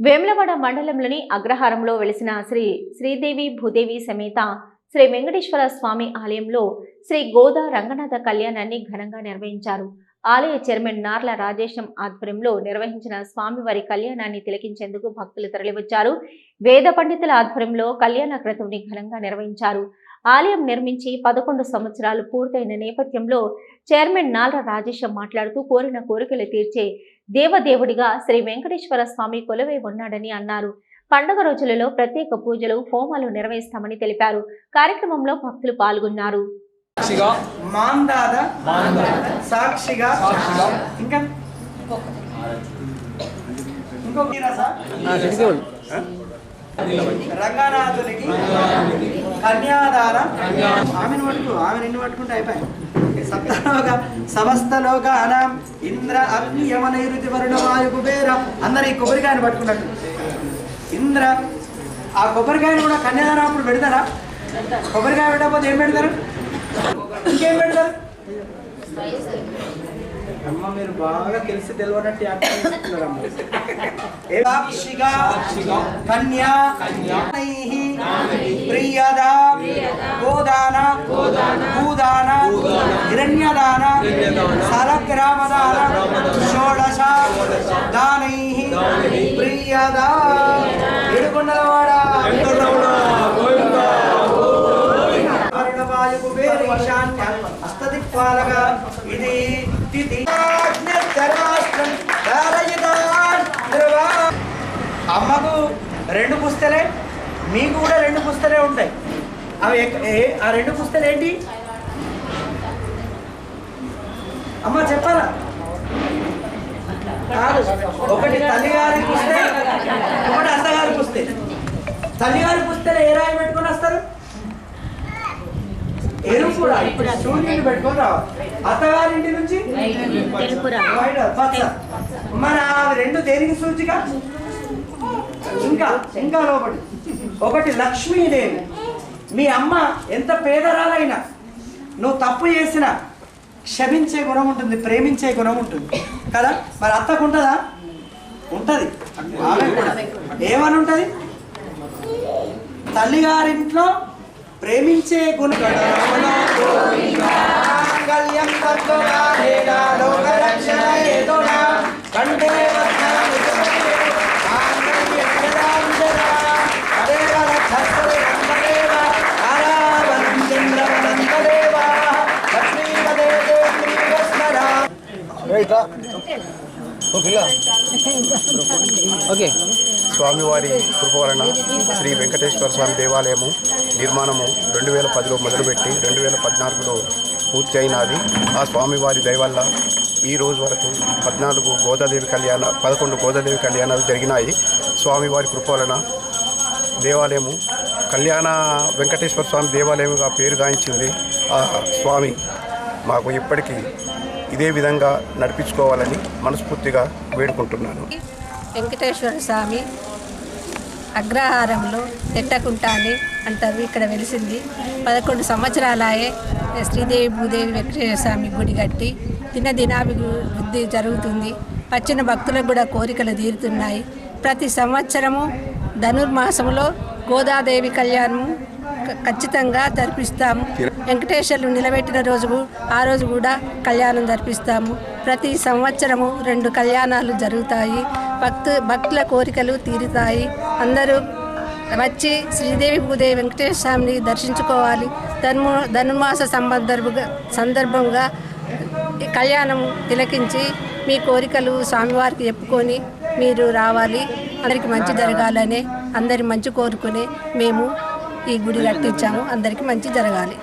వేములవాడ మండలంలోని అగ్రహారంలో వెలిసిన శ్రీ శ్రీదేవి భూదేవి సమేత శ్రీ వెంకటేశ్వర స్వామి ఆలయంలో శ్రీ గోదా రంగనాథ కళ్యాణాన్ని ఘనంగా నిర్వహించారు. ఆలయ చైర్మన్ నార్ల రాజేశం ఆధ్వర్యంలో నిర్వహించిన స్వామివారి కళ్యాణాన్ని తిలకించేందుకు భక్తులు తరలివచ్చారు. వేద పండితుల ఆధ్వర్యంలో కళ్యాణ క్రతువుని ఘనంగా నిర్వహించారు. ఆలయం నిర్మించి పదకొండు సంవత్సరాలు పూర్తయిన నేపథ్యంలో చైర్మన్ నాల్ర రాజేశం మాట్లాడుతూ కోరిన కోరికలు తీర్చే దేవదేవుడిగా శ్రీ వెంకటేశ్వర స్వామి కొలువై ఉన్నాడని అన్నారు. పండుగ రోజులలో ప్రత్యేక పూజలు హోమాలు నిర్వహిస్తామని తెలిపారు. కార్యక్రమంలో భక్తులు పాల్గొన్నారు. సాక్షిగా మాందాద సాక్షిగా ఇంకా ఇంకొక రస. రంగనాథునికి కన్యాదాన. ఆమెను పట్టుకు ఆమె నిన్ను పట్టుకుంటే అయిపోయి సప్తలోక సమస్తలోక అనాం ఇంద్ర అగ్ని యమనైరుతి వరుణ వాయు కుబేర అందరు ఈ కొబ్బరికాయను పట్టుకున్నట్టు. ఇంద్ర ఆ కొబ్బరికాయను కూడా కన్యాదానం అప్పుడు పెడతారా? కొబ్బరికాయ పెట్టకపోతే ఏం పెడతారు? ఇంకేం పెడతారు? అమ్మ మీరు బాగా తెలిసి తెలియనట్టు కన్యా. ప్రియద. గోదాన. భూదాన హిరణ్యదాన సలగ్రామదాన షోడశ దానై ప్రియద ఏడుకొండలవాడ వర్ణవాయుకు వేరు ఈశాన్య హస్తదిక్పాలక ఇది తిథి. అమ్మకు రెండు పుస్తలే మీకు కూడా రెండు పుస్తలే ఉంటాయి. అవి ఆ రెండు పుస్తలు ఏంటి అమ్మ చెప్పాలా? కాదు ఒకటి తల్లిగారి పుస్తే ఒకటి అత్తగారి పుస్తే తల్లిగారి పుస్తలు ఏ రాయి పెట్టుకొని వస్తారు? ఎరుపు రాయి. సూర్యుని పెట్టుకొని రావాలి. అత్తగారింటి నుంచి? మన రెండు దేనికి సూచిక? ఇంకా ఇంకా లోపటి. ఒకటి లక్ష్మీదేవి. మీ అమ్మ ఎంత పేదరాలైనా నువ్వు తప్పు చేసినా క్షమించే గుణం ఉంటుంది ప్రేమించే గుణం ఉంటుంది. కదా? మరి అత్తకు ఉంటుందా? ఉంటుంది. ఆమె కూడా. ఏమని ఉంటుంది? తల్లిగారింట్లో ప్రేమించే గుణం మాంగళ్యం ఓకే. స్వామివారి కృప వలన శ్రీ వెంకటేశ్వర స్వామి దేవాలయము నిర్మాణము రెండు వేల పదిలో మొదలుపెట్టి రెండు వేల పద్నాలుగులో పూర్తి అయినది ఆ స్వామివారి దయ వల్ల ఈ రోజు వరకు పద్నాలుగు గోదాదేవి కళ్యాణ పదకొండు గోదాదేవి కళ్యాణాలు జరిగినాయి. స్వామివారి కృప వలన దేవాలయము కళ్యాణ వెంకటేశ్వర స్వామి దేవాలయంగా పేరు గాంచింది. ఆ స్వామి మాకు ఇప్పటికీ ఇదే విధంగా నడిపించుకోవాలని మనస్ఫూర్తిగా వేడుకుంటున్నాను. వెంకటేశ్వర స్వామి అగ్రహారంలో తెట్టకుంట అని అంటారు ఇక్కడ వెలిసింది. పదకొండు సంవత్సరాలాయే శ్రీదేవి భూదేవి వెంకటేశ్వర స్వామి గుడి కట్టి దినదినాభివృద్ధి జరుగుతుంది. వచ్చిన భక్తులకు కూడా కోరికలు తీరుతున్నాయి. ప్రతి సంవత్సరము ధనుర్మాసంలో గోదాదేవి కళ్యాణము ఖచ్చితంగా జరిపిస్తాము వెంకటేశ్వర్లు నిలబెట్టిన రోజు ఆ రోజు కూడా కళ్యాణం జరిపిస్తాము ప్రతి సంవత్సరము రెండు కళ్యాణాలు జరుగుతాయి. భక్తు భక్తుల కోరికలు తీరుతాయి. అందరూ వచ్చి శ్రీదేవి భూదేవి వెంకటేశ్వర స్వామిని దర్శించుకోవాలి. ధర్మ ధనుర్మాస సందర్భంగా సందర్భంగా కళ్యాణం తిలకించి మీ కోరికలు స్వామివారికి చెప్పుకొని మీరు రావాలి. అందరికి మంచి జరగాలని అందరి మంచి కోరుకుని మేము ఈ గుడి కట్టించాము. అందరికీ మంచి జరగాలి.